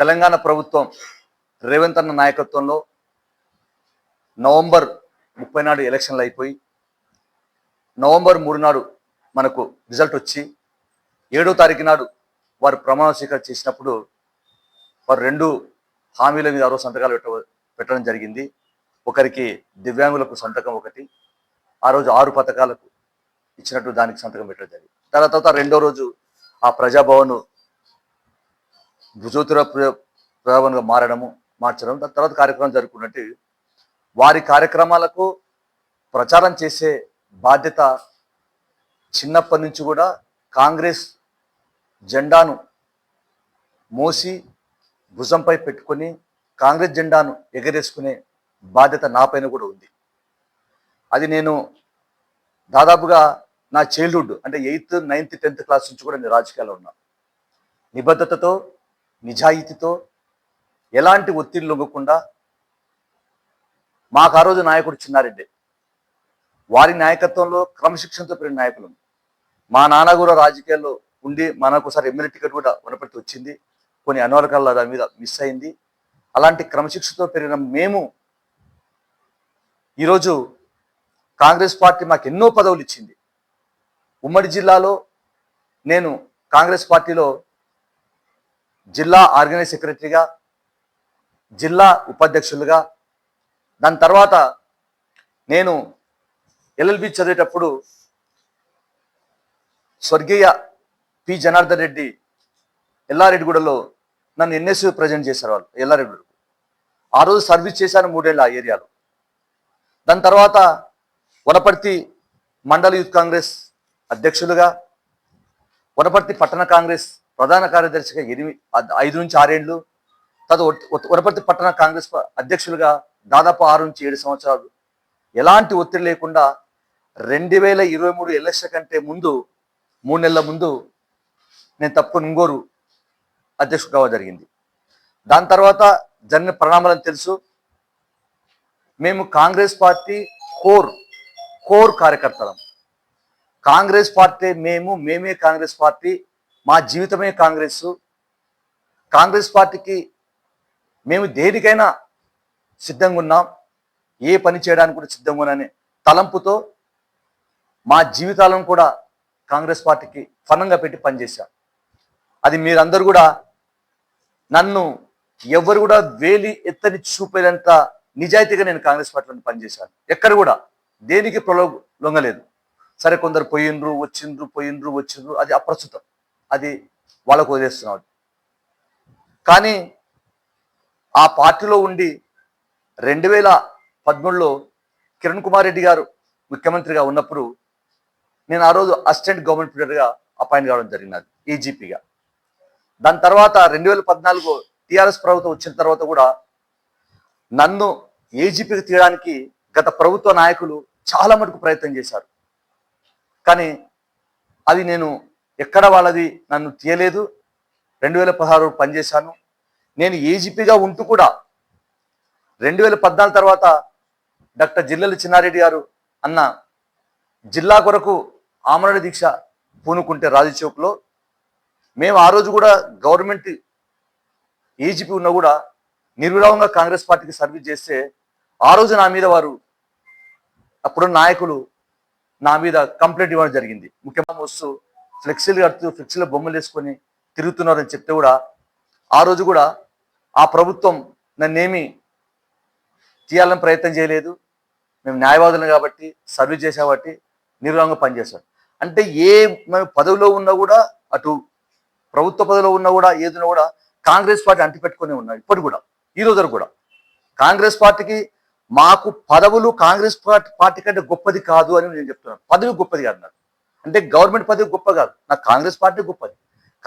తెలంగాణ ప్రభుత్వం రేవంత్ అన్న నాయకత్వంలో నవంబర్ ముప్పై నాడు ఎలక్షన్లు అయిపోయి నవంబర్ మూడు నాడు మనకు రిజల్ట్ వచ్చి ఏడో తారీఖు నాడు వారు ప్రమాణ స్వీకారం చేసినప్పుడు వారు రెండు హామీల మీద ఆరో సంతకాలు పెట్ట పెట్టడం జరిగింది. ఒకరికి దివ్యాంగులకు సంతకం ఒకటి ఆ రోజు ఆరు పథకాలకు ఇచ్చినట్టు దానికి సంతకం పెట్టడం జరిగింది. తర్వాత రెండో రోజు ఆ ప్రజాభవన్ భుజోతుర ప్రజాభవన్గా మారడము మార్చడం దాని తర్వాత కార్యక్రమం జరుపుకున్నట్టు వారి కార్యక్రమాలకు ప్రచారం చేసే బాధ్యత చిన్నప్పటి నుంచి కూడా కాంగ్రెస్ జెండాను మోసి భుజంపై పెట్టుకొని కాంగ్రెస్ జెండాను ఎగరేసుకునే బాధ్యత నాపైన కూడా ఉంది. అది నేను దాదాపుగా నా చైల్డ్హుడ్ అంటే ఎయిత్ నైన్త్ టెన్త్ క్లాస్ నుంచి కూడా నేను రాజకీయాల్లో ఉన్నా. నిబద్ధతతో నిజాయితీతో ఎలాంటి ఒత్తిడి లొంగకుండా మాకు ఆ రోజు నాయకుడు చిన్నారెడ్డి. వారి నాయకత్వంలో క్రమశిక్షణతో పెరిగిన నాయకులు. మా నాన్న కూడా రాజకీయాల్లో ఉండి మనకు ఒకసారి ఎమ్మెల్యే టికెట్ కూడా ఉన్నప్పటికీ వచ్చింది. కొన్ని అనువర్గాల దాని మీద మిస్ అయింది. అలాంటి క్రమశిక్షణతో పెరిగిన మేము ఈరోజు కాంగ్రెస్ పార్టీ మాకు ఎన్నో పదవులు ఇచ్చింది. ఉమ్మడి జిల్లాలో నేను కాంగ్రెస్ పార్టీలో జిల్లా ఆర్గనైజ్ సెక్రటరీగా జిల్లా ఉపాధ్యక్షులుగా దాని తర్వాత నేను ఎల్ఎల్బి చదివేటప్పుడు స్వర్గీయ పి. జనార్దన్ రెడ్డి ఎల్లారెడ్డిగూడలో నన్ను ఎన్ఎస్యూ ప్రజెంట్ చేశారు వాళ్ళు ఎల్లారెడ్డిగూడకు. ఆ రోజు సర్వీస్ చేశాను మూడేళ్ళు ఆ ఏరియాలో. దాని తర్వాత వనపర్తి మండల యూత్ కాంగ్రెస్ అధ్యక్షులుగా వనపర్తి పట్టణ కాంగ్రెస్ ప్రధాన కార్యదర్శిగా ఎనిమిది ఐదు నుంచి ఆరేండ్లు తర్వాత వనపర్తి పట్టణ కాంగ్రెస్ ప- అధ్యక్షులుగా దాదాపు ఆరు నుంచి ఏడు సంవత్సరాలు. ఎలాంటి ఒత్తిడి లేకుండా రెండు వేల ఇరవై మూడు ఎలక్షన్ కంటే ముందు మూడు నెలల ముందు నేను తప్పుకొని ఇంగోరు అధ్యక్షుడు కావడం జరిగింది. దాని తర్వాత జరిగిన పరిణామాలను తెలుసు. మేము కాంగ్రెస్ పార్టీ కోర్ కోర్ కార్యకర్తలం. కాంగ్రెస్ పార్టీ మేము మేమే కాంగ్రెస్ పార్టీ మా జీవితమే కాంగ్రెస్ కాంగ్రెస్ పార్టీకి మేము దేనికైనా సిద్ధంగా ఉన్నాం. ఏ పని చేయడానికి కూడా సిద్ధంగా ఉన్నానే తలంపుతో మా జీవితాలను కూడా కాంగ్రెస్ పార్టీకి ఫనంగా పెట్టి పనిచేశాం. అది మీరందరూ కూడా నన్ను ఎవరు కూడా వేలి ఎత్తని చూపేదంత నిజాయితీగా నేను కాంగ్రెస్ పార్టీలో పనిచేశాను. ఎక్కడ కూడా దేనికి ప్రలో లొంగలేదు. సరే కొందరు పోయిండ్రు వచ్చిండ్రు పోయిండ్రు వచ్చిండ్రు అది అప్రస్తుతం. అది వాళ్ళకు వదిలేస్తున్నాడు. కానీ ఆ పార్టీలో ఉండి రెండు వేల పదమూడులో కిరణ్ కుమార్ రెడ్డి గారు ముఖ్యమంత్రిగా ఉన్నప్పుడు నేను ఆ రోజు అసిస్టెంట్ గవర్నమెంట్ లీడర్గా అపాయింట్ కావడం జరిగినది ఈజీపీగా దాని తర్వాత రెండు వేల పద్నాలుగు టీఆర్ఎస్ ప్రభుత్వం వచ్చిన తర్వాత కూడా నన్ను ఏజీపీకి తీయడానికి గత ప్రభుత్వ నాయకులు చాలా మటుకు ప్రయత్నం చేశారు. కానీ అది నేను ఎక్కడ వాళ్ళది నన్ను తీయలేదు. రెండు వేల పదహారు పనిచేశాను. నేను ఏజీపీగా ఉంటూ కూడా రెండు వేల పద్నాలుగు తర్వాత డాక్టర్ జిల్లెల చిన్నారెడ్డి గారు అన్న జిల్లా కొరకు ఆమరణ దీక్ష పూనుకుంటే రాజచౌక్లో మేము ఆ రోజు కూడా గవర్నమెంట్ ఏజీపీ ఉన్నా కూడా నిర్విరామంగా కాంగ్రెస్ పార్టీకి సర్వీస్ చేస్తే ఆ రోజు నా మీద వారు అప్పుడున్న నాయకులు నా మీద కంప్లైంట్ ఇవ్వడం జరిగింది. ముఖ్యమంత్రి వస్తూ ఫ్లెక్సీలు కడుతూ ఫ్లెక్సీల బొమ్మలు వేసుకొని తిరుగుతున్నారని చెప్తే కూడా ఆ రోజు కూడా ఆ ప్రభుత్వం నన్నేమి తీయాలని ప్రయత్నం చేయలేదు. మేము న్యాయవాదులు కాబట్టి సర్వీస్ చేసాం కాబట్టి నిర్వహంగా పనిచేస్తాం అంటే ఏ మేము పదవిలో ఉన్నా కూడా అటు ప్రభుత్వ పదవిలో ఉన్నా కూడా ఏదైనా కూడా కాంగ్రెస్ పార్టీ అంటిపెట్టుకునే ఉన్నాయి ఇప్పటి కూడా ఈ రోజు కూడా. కాంగ్రెస్ పార్టీకి మాకు పదవులు కాంగ్రెస్ పార్టీ పార్టీ కంటే గొప్పది కాదు అని నేను చెప్తున్నాను. పదవి గొప్పది కాదు నాకు. అంటే గవర్నమెంట్ పదవి గొప్ప కాదు. నాకు కాంగ్రెస్ పార్టీ గొప్పది.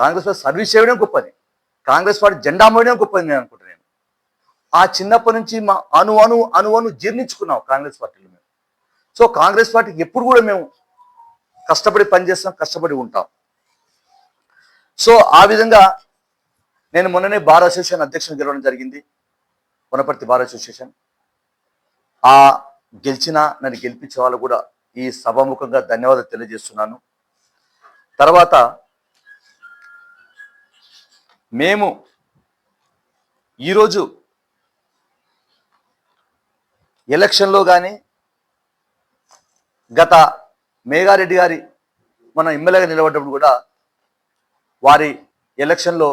కాంగ్రెస్ పార్టీ సర్వీస్ చేయడం గొప్పది. కాంగ్రెస్ పార్టీ జెండా మోయడం గొప్పది నేను అనుకుంటున్నాను ఆ చిన్నప్పటి నుంచి మా అను అను అను అను జీర్ణించుకున్నాం కాంగ్రెస్ పార్టీలో మేము. సో కాంగ్రెస్ పార్టీకి ఎప్పుడు కూడా మేము కష్టపడి పనిచేస్తాం కష్టపడి ఉంటాం. సో ఆ విధంగా నేను మొన్ననే బార్ అసోసియేషన్ అధ్యక్షుని గెలవడం జరిగింది. Wanaparthy bar association. ఆ గెలిచిన నన్ను గెలిపించే వాళ్ళు కూడా ఈ సభాముఖంగా ధన్యవాదాలు తెలియజేస్తున్నాను. తర్వాత మేము ఈరోజు ఎలక్షన్లో కానీ గత మేఘారెడ్డి గారి మన ఎమ్మెల్యేగా నిలబడ్డప్పుడు కూడా వారి ఎలక్షన్లో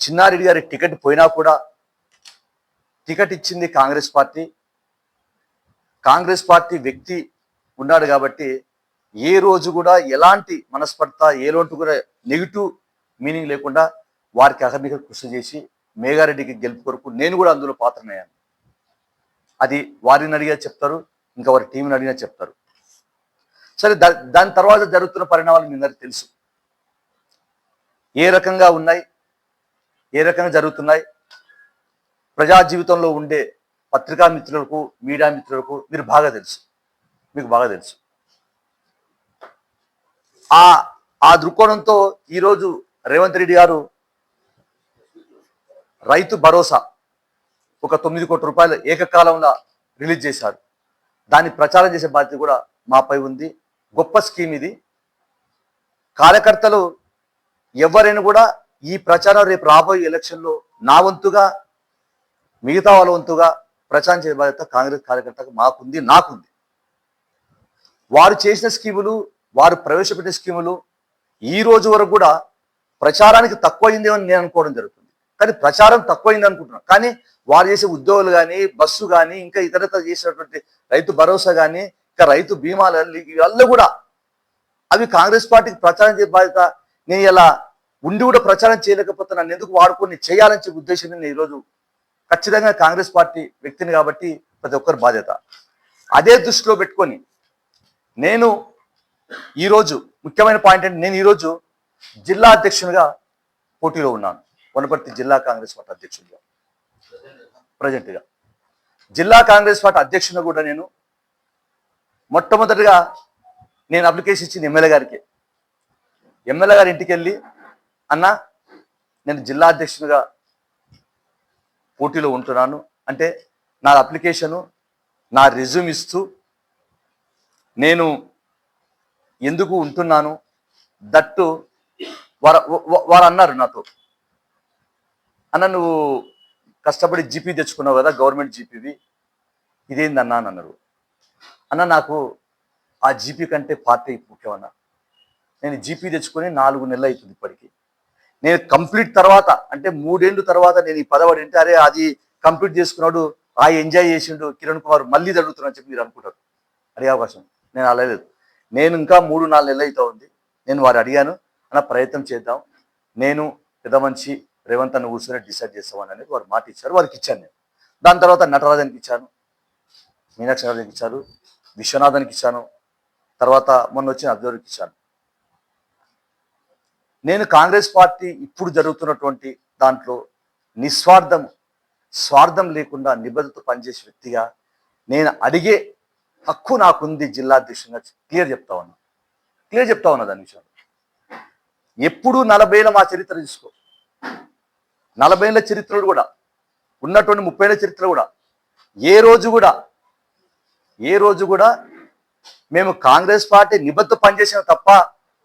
చిన్నారెడ్డి గారి టికెట్ పోయినా కూడా టికెట్ ఇచ్చింది కాంగ్రెస్ పార్టీ. కాంగ్రెస్ పార్టీ వ్యక్తి ఉన్నాడు కాబట్టి ఏ రోజు కూడా ఎలాంటి మనస్పర్ధ ఏలోంటి కూడా నెగిటివ్ మీనింగ్ లేకుండా వారికి అహర్నిక కృషి చేసి మేఘారెడ్డికి గెలుపు కొరకు నేను కూడా అందులో పాత్రనయ్యాను. అది వారిని అడిగా చెప్తారు ఇంకా వారి టీంని అడిగినా చెప్తారు. సరే దాని తర్వాత జరుగుతున్న పరిణామాలు మీ అందరికి తెలుసు. ఏ రకంగా ఉన్నాయి ఏ రకంగా జరుగుతున్నాయి ప్రజా జీవితంలో ఉండే పత్రికా మిత్రులకు మీడియా మిత్రులకు మీరు బాగా తెలుసు. మీకు బాగా తెలుసు. ఆ ఆ దృక్కోణంతో ఈరోజు రేవంత్ రెడ్డి గారు రైతు భరోసా ఒక తొమ్మిది కోట్ల రూపాయలు ఏకకాలంలో రిలీజ్ చేశారు. దాన్ని ప్రచారం చేసే బాధ్యత కూడా మాపై ఉంది. గొప్ప స్కీమ్ ఇది. కార్యకర్తలు ఎవరైనా కూడా ఈ ప్రచారం రేపు రాబోయే ఎలక్షన్లో నా వంతుగా మిగతా వాళ్ళ వంతుగా ప్రచారం చేసే బాధ్యత కాంగ్రెస్ కార్యకర్తకు మాకుంది నాకుంది. వారు చేసిన స్కీములు వారు ప్రవేశపెట్టిన స్కీములు ఈ రోజు వరకు కూడా ప్రచారానికి తక్కువైంది అని నేను అనుకోవడం జరుగుతుంది. కానీ ప్రచారం తక్కువైంది అనుకుంటున్నాను. కానీ వారు చేసే ఉద్యోగులు కానీ బస్సు కానీ ఇంకా ఇతరత చేసినటువంటి రైతు భరోసా కానీ ఇంకా రైతు బీమాలు ఇవన్నీ కూడా అవి కాంగ్రెస్ పార్టీకి ప్రచారం చేసే బాధ్యత నేను ఇలా ఉండి కూడా ప్రచారం చేయలేకపోతే నన్ను ఎందుకు వాడుకొని చేయాలని చెప్పే ఉద్దేశం నేను ఈరోజు ఖచ్చితంగా కాంగ్రెస్ పార్టీ వ్యక్తిని కాబట్టి ప్రతి ఒక్కరి బాధ్యత. అదే దృష్టిలో పెట్టుకొని నేను ఈరోజు ముఖ్యమైన పాయింట్ అంటే నేను ఈరోజు జిల్లా అధ్యక్షునిగా పోటీలో ఉన్నాను. వనపర్తి జిల్లా కాంగ్రెస్ పార్టీ అధ్యక్షుడిగా. ప్రజెంట్గా. జిల్లా కాంగ్రెస్ పార్టీ అధ్యక్షుని కూడా నేను మొట్టమొదటిగా నేను అప్లికేషన్ ఇచ్చింది ఎమ్మెల్యే గారికి. ఎమ్మెల్యే గారి ఇంటికి వెళ్ళి అన్న నేను జిల్లా అధ్యక్షునిగా పోటీలో ఉంటున్నాను. అంటే నా అప్లికేషను నా రెజ్యూమ్ ఇస్తూ నేను ఎందుకు ఉంటున్నాను? దట్టు వారు వారు అన్నారు నాతో. అన్న నువ్వు కష్టపడి జీపీ తెచ్చుకున్నావు కదా గవర్నమెంట్ జీపీవి. ఇదేందన్నా అని అన్నారు. అన్న నాకు ఆ జీపీ కంటే పార్టీ ముఖ్యమన్న. నేను జీపీ తెచ్చుకొని నాలుగు నెలలు అవుతుంది ఇప్పటికి. నేను కంప్లీట్ తర్వాత అంటే మూడేళ్ళు తర్వాత నేను ఈ పదవాడు అంటే అరే అది కంప్లీట్ చేసుకున్నాడు ఆ ఎంజాయ్ చేసిండు కిరణ్ కుమార్ మళ్ళీ జరుగుతున్నా చెప్పి మీరు అనుకుంటారు. అడిగే అవకాశం. నేను అలాలేదు నేను ఇంకా మూడు నాలుగు నెలలు అయితే ఉంది. నేను వారు అడిగాను అన్న ప్రయత్నం చేద్దాం. నేను పెద్ద మంచి రేవంత్ అన్న కూర్చొని డిసైడ్ చేస్తామని అనేది వారు మాట ఇచ్చారు. వారికి ఇచ్చాను నేను. దాని తర్వాత నటరాజన్కి ఇచ్చాను. మీనాక్షి రాజన్కి ఇచ్చారు. విశ్వనాథన్కి ఇచ్చాను. తర్వాత మొన్న వచ్చిన అబ్జర్వర్కి ఇచ్చాను. నేను కాంగ్రెస్ పార్టీ ఇప్పుడు జరుగుతున్నటువంటి దాంట్లో నిస్వార్థం స్వార్థం లేకుండా నిబద్ధత పనిచేసే వ్యక్తిగా నేను అడిగే హక్కు నాకుంది జిల్లా అధ్యక్షునిగా క్లియర్ చెప్తా ఉన్నా. క్లియర్ చెప్తా ఉన్నా దాని విషయంలో. ఎప్పుడు నలభైల మా చరిత్ర తీసుకో. నలభైల చరిత్రలు కూడా ఉన్నటువంటి ముప్పైల చరిత్ర కూడా ఏ రోజు కూడా ఏ రోజు కూడా మేము కాంగ్రెస్ పార్టీ నిబద్ధ పనిచేసిన తప్ప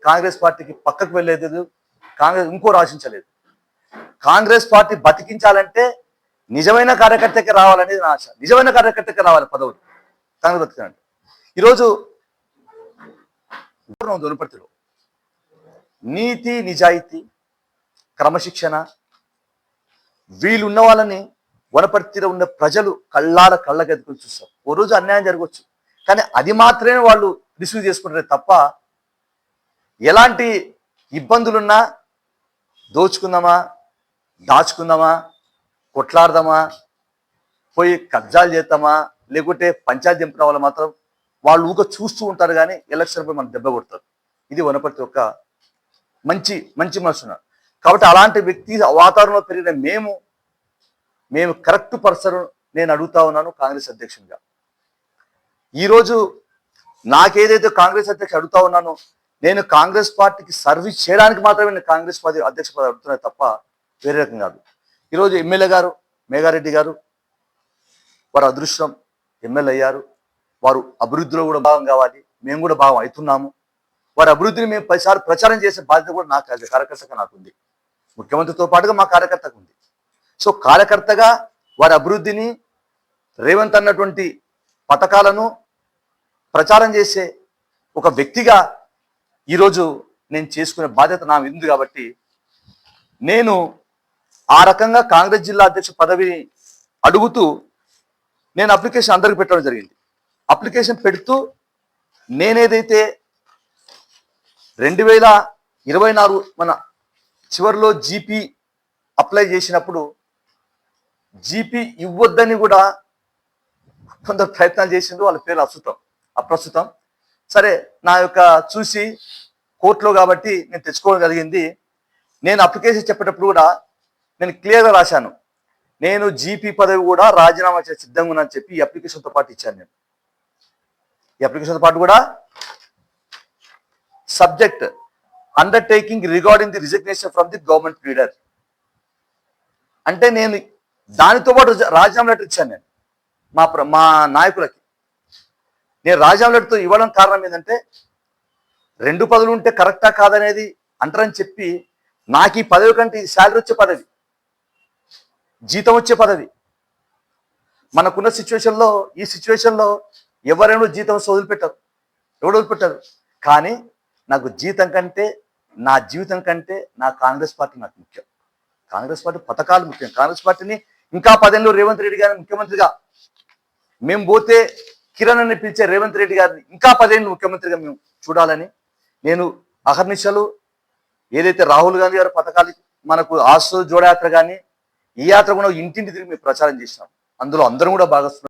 కాంగ్రెస్ పార్టీకి పక్కకు వెళ్ళలేదు కాంగ్రెస్ ఇంకో ఆశించలేదు కాంగ్రెస్ పార్టీ బతికించాలంటే నిజమైన కార్యకర్తకి రావాలనేది నా ఆశ. నిజమైన కార్యకర్తకి రావాలి పదవులు. తాను బ్రతికినాడు. ఈరోజు దునపర్తిలో నీతి నిజాయితీ క్రమశిక్షణ వీళ్ళున్న వాళ్ళని వనపర్తిలో ఉన్న ప్రజలు కళ్ళాల కళ్ళగదుకుని చూస్తారు. ఓ రోజు అన్యాయం జరగవచ్చు. కానీ అది మాత్రమే వాళ్ళు రిసీవ్ చేసుకుంటారే తప్ప ఎలాంటి ఇబ్బందులున్నా దోచుకుందామా దాచుకుందామా కొట్లాడదామా పోయి కబ్జాలు చేద్దామా లేకుంటే పంచాయతీ దింపిన వాళ్ళు మాత్రం వాళ్ళు ఊక చూస్తూ ఉంటారు కానీ ఎలక్షన్ పోయి మనం దెబ్బ కొడతారు. ఇది వనపర్తి యొక్క మంచి మంచి మనసు కాబట్టి అలాంటి వ్యక్తి వాతావరణంలో పెరిగిన మేము మేము కరెక్ట్ పర్సన్ నేను అడుగుతా ఉన్నాను కాంగ్రెస్ అధ్యక్షునిగా. ఈరోజు నాకేదైతే కాంగ్రెస్ అధ్యక్షుడు అడుగుతా ఉన్నానో నేను కాంగ్రెస్ పార్టీకి సర్వీస్ చేయడానికి మాత్రమే నేను కాంగ్రెస్ పార్టీ అధ్యక్ష పదవి అడుగుతున్నాను తప్ప వేరే రకం కాదు. ఈరోజు ఎమ్మెల్యే గారు మేఘారెడ్డి గారు వారు అదృష్టం ఎమ్మెల్యే అయ్యారు వారు అభివృద్ధిలో కూడా భాగం కావాలి. మేము కూడా భాగం అవుతున్నాము. వారి అభివృద్ధిని మేము పదిసార్లు ప్రచారం చేసే బాధ్యత కూడా నాకు అది కార్యకర్తగా నాకు ఉంది ముఖ్యమంత్రితో పాటుగా మా కార్యకర్తకు ఉంది. సో కార్యకర్తగా వారి అభివృద్ధిని రేవంత్ అన్నటువంటి పథకాలను ప్రచారం చేసే ఒక వ్యక్తిగా ఈరోజు నేను చేసుకునే బాధ్యత నా ఉంది కాబట్టి నేను ఆ రకంగా కాంగ్రెస్ జిల్లా అధ్యక్ష పదవిని అడుగుతూ నేను అప్లికేషన్ అందరికి పెట్టడం జరిగింది. అప్లికేషన్ పెడుతూ నేనేదైతే రెండు వేల ఇరవై నాలుగు మన చివరిలో జీపీ అప్లై చేసినప్పుడు జీపీ ఇవ్వద్దని కూడా కొందరు ప్రయత్నాలు చేసిండ్రు వాళ్ళ పేరు అప్రస్తుతం అప్రస్తుతం. సరే నా యొక్క చూసి కోర్టులో కాబట్టి నేను తెచ్చుకోవడం జరిగింది. నేను అప్లికేషన్ చెప్పేటప్పుడు కూడా నేను క్లియర్గా రాశాను. నేను జీపీ పదవి కూడా రాజీనామా చేసి సిద్ధంగా ఉన్నాను చెప్పి ఈ అప్లికేషన్తో పాటు ఇచ్చాను నేను. ఈ అప్లికేషన్తో పాటు కూడా subject undertaking regarding the resignation from the government leader అంటే నేను దానితో పాటు రాజీనామా లెటర్ ఇచ్చాను నేను మా ప్ర- మా నాయకులకి. నేను రాజీనామా లెటర్తో ఇవ్వడం కారణం ఏంటంటే రెండు పదవులు ఉంటే కరెక్టా కాదనేది అంటారని చెప్పి నాకు ఈ పదవి కంటే ఈ శాలరీ వచ్చే పదవి జీతం వచ్చే పదవి. మనకున్న సిచ్యువేషన్లో ఈ సిచ్యువేషన్లో ఎవరైనా జీతం వదిలిపెట్టరు. వదిలిపెట్టారు ఎవడు వదిలిపెట్టారు? కానీ నాకు జీతం కంటే నా జీవితం కంటే నా కాంగ్రెస్ పార్టీ నాకు ముఖ్యం. కాంగ్రెస్ పార్టీ పథకాలు ముఖ్యం. కాంగ్రెస్ పార్టీని ఇంకా పదేళ్ళు రేవంత్ రెడ్డి గారిని ముఖ్యమంత్రిగా మేము పోతే కిరణ్ అని పిలిచే రేవంత్ రెడ్డి గారిని ఇంకా పదేళ్ళు ముఖ్యమంత్రిగా మేము చూడాలని నేను అహర్నిశలు ఏదైతే రాహుల్ గాంధీ గారు పథకాలు మనకు ఆసు జోడయాత్ర కానీ ఈ యాత్ర కూడా ఇంటింటి తిరిగి మేము ప్రచారం చేసినాం. అందులో అందరం కూడా భాగస్వామ్యం